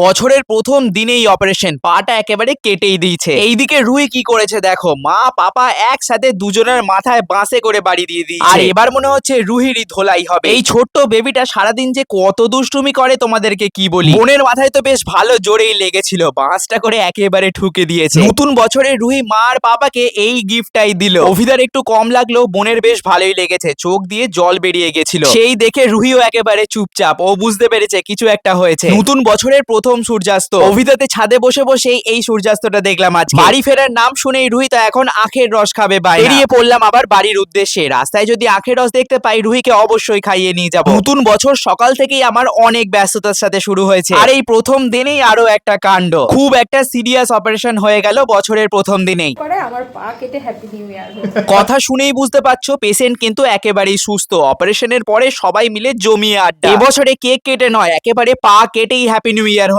বছরের প্রথম দিনেই অপারেশন পাটা একেবারে কেটেই দিয়েছে। এইদিকে রুই কি করেছে দেখো, মা, পাপা একসাথে দুজনের মাথায় বাঁশে করে বাড়ি দিয়ে দিয়েছে। আর এবার মনে হচ্ছে রুহিরই ধোলাই হবে। এই ছোট্ট বেবিটা সারাদিন যে কত দুষ্টুমি করে তোমাদেরকে কি বলি? বোনের মাথায় তো বেশ ভালো জোরেই লেগেছিল, বাঁশটা করে একেবারে ঠুকে দিয়েছে। নতুন বছরে রুহি মা আর পাপাকে এই গিফটটাই দিল। অভিদার একটু কম লাগল বোনের বেশ ভালোই লেগেছে, চোখ দিয়ে জল বেরিয়ে গেছিল। সেই দেখে রুহিও একেবারে চুপচাপ, ও বুঝতে পেরেছে কিছু একটা হয়েছে। নতুন বছরের প্রথম সূর্যাস্ত। অভিদাতে ছাদে বসে বসে এই সূর্যাস্তটা দেখলাম আজ বাড়ি ফেরার নাম শুনেই রুহি তো এখন আখের রস খাবে বাই বেরিয়ে পড়লাম আবার বাড়ির উদ্দেশ্যে। রাস্তায় যদি আখের রস দেখতে পাই রুহিকে অবশ্যই খাইয়ে নিয়ে যাব। নতুন বছর সকাল থেকেই আমার অনেক ব্যস্ততার সাথে শুরু হয়েছে। আর এই প্রথম দিনেই আরও একটা কাণ্ড। খুব একটা সিরিয়াস অপারেশন হয়ে গেল বছরের প্রথম দিনেই। আমার পা কেটে হ্যাপি নিউ ইয়ার কথা শুনেই বুঝতে পারছ পেশেন্ট কিন্তু একেবারেই সুস্থ। অপারেশনের পরে সবাই মিলে জমিয়ে আড্ডা। এবছরে কেক কেটে নয় একেবারে পা কেটেই হ্যাপি নিউ ইয়ার